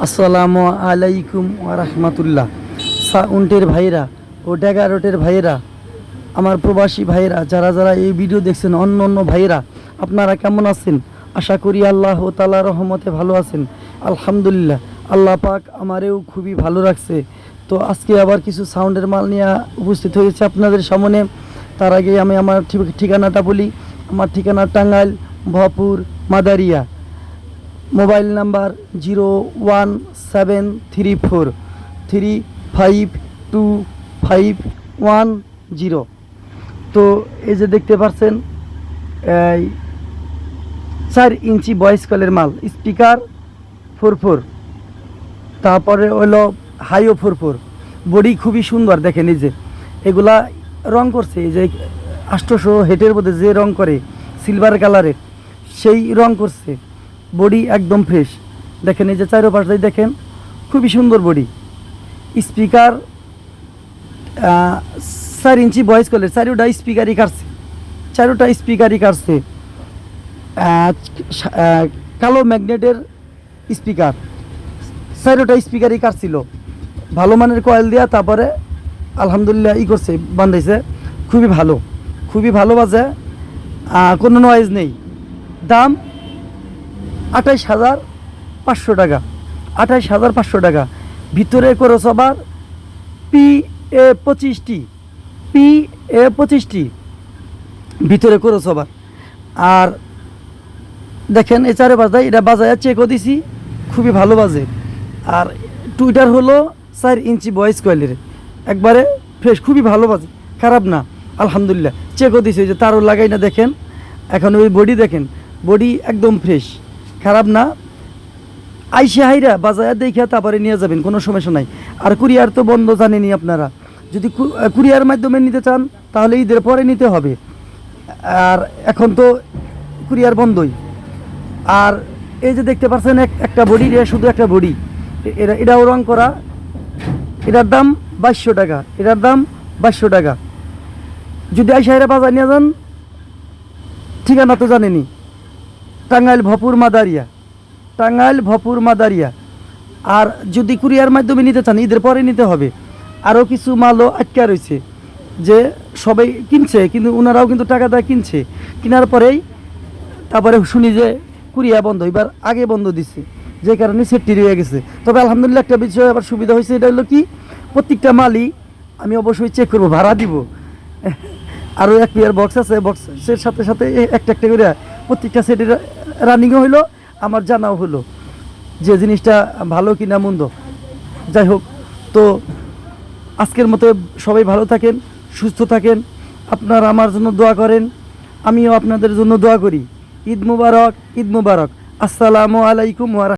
আসসালামু আলাইকুম রাহমাতুল্লাহ। সাউন্টের ভাইরা ও ড্যাগারোটের ভাইরা আমার প্রবাসী ভাইরা যারা যারা এই ভিডিও দেখছেন, অন্য অন্য ভাইরা আপনারা কেমন আছেন? আশা করি আল্লাহ তালা রহমতে ভালো আছেন। আলহামদুলিল্লাহ, আল্লাহ পাক আমারেও খুবই ভালো রাখছে। তো আজকে আবার কিছু সাউন্ডের মাল নিয়ে উপস্থিত হয়েছে আপনাদের সামনে। তার আগে আমি আমার ঠিক- ঠিকানাটা বলি। আমার ঠিকানা Tangail, Bhapur, Madaria. Mobile number zero one seven three four three five two five one zero. তো এই যে দেখতে পাচ্ছেন চার ইঞ্চি ভয়েস কলের মাল, স্পিকার ফোর ফোর। তারপরে হলো হাইও ফোর ফোর। বডি খুবই সুন্দর, দেখেন এই যে। এগুলা রং করছে, এই যে আষ্টশো হেটের মধ্যে যে রং করে, সিলভার কালারের, সেই রং করছে। বডি একদম ফ্রেশ। দেখেন এই যে চারোপাশটাই দেখেন, খুবই সুন্দর বডি। স্পিকার চার ইঞ্চি ভয়েস কলে চারোটা স্পিকারই কাটছে। চারোটা স্পিকারই কাটছে। কালো ম্যাগনেটের স্পিকার। চারোটা স্পিকারই কাটছিল। ভালো মানের কয়েল দেওয়া তারপরে আলহামদুলিল্লাহ ই করছে বান্ধাইছে খুবই ভালো। খুবই ভালো বাজে কোনো নয়েজ নেই। দাম আঠাইশ হাজার পাঁচশো টাকা। আঠাইশ হাজার পাঁচশো টাকা। ভিতরে খরচ আবার পি এ পঁচিশটি। পি এ পঁচিশটি। ভিতরে খরচ আবার। আর দেখেন এই চারে বাজায় এটা বাজায় চেকও দিছি, খুবই ভালো বাজে। আর টুইটার হলো চার ইঞ্চি ভয়েস কয়েলের। একবারে ফ্রেশ, খুবই ভালো বাজে। খারাপ না, আলহামদুলিল্লাহ। চেকও দিছে যে তারও লাগাই না দেখেন। এখন ওই বডি দেখেন, বডি একদম ফ্রেশ। খারাপ না। আইসে হাইরা বাজারে দেখে তারপরে নিয়ে যাবেন, কোনো সমস্যা নাই। আর কুরিয়ার তো বন্ধ জানেনি আপনারা। যদি কুরিয়ার মাধ্যমে নিতে চান, তাহলে ঈদের পরে নিতে হবে। আর এখন তো কুরিয়ার বন্ধই। আর এই যে দেখতে পাচ্ছেন এক একটা বডি এটা শুধু একটা বডি। এটা এটাও রং করা। এটার দাম বাইশশো টাকা। এটার দাম বাইশশো টাকা। যদি আইসাইরা বাজার নিয়ে যান, ঠিকানা তো জানেনি টাঙ্গাইল ভপুর মাদারিয়া, টাঙ্গাইল ভপুর মাদারিয়া। আর যদি কুরিয়ার মাধ্যমে নিতে চান, ঈদের পরে নিতে হবে। আরও কিছু মালও আটকা রয়েছে যে সবাই কিনছে, কিন্তু ওনারাও কিন্তু টাকা দেয় কিনছে। কেনার পরেই তারপরে শুনি যে কুরিয়া বন্ধ, এবার আগে বন্ধ দিচ্ছে যে কারণে সেটটি রয়ে গেছে। তবে আলহামদুলিল্লাহ একটা বিষয় আবার সুবিধা হয়েছে, এটা হলো কি, প্রত্যেকটা মালই আমি অবশ্যই চেক করব, ভাড়া দিব। আরও এক পেয়ার বক্স আছে বক্সের সাথে সাথে একটা একটা করে প্রত্যেকটা সেটের রানিংও হইল, আমার জানাও হলো যে জিনিসটা ভালো কি না মন্দ। যাই হোক, তো আজকের মতো সবাই ভালো থাকেন, সুস্থ থাকেন, আপনারা আমার জন্য দোয়া করেন, আমিও আপনাদের জন্য দোয়া করি। ঈদ মুবারক ঈদ মুবারক। আসসালামু আলাইকুম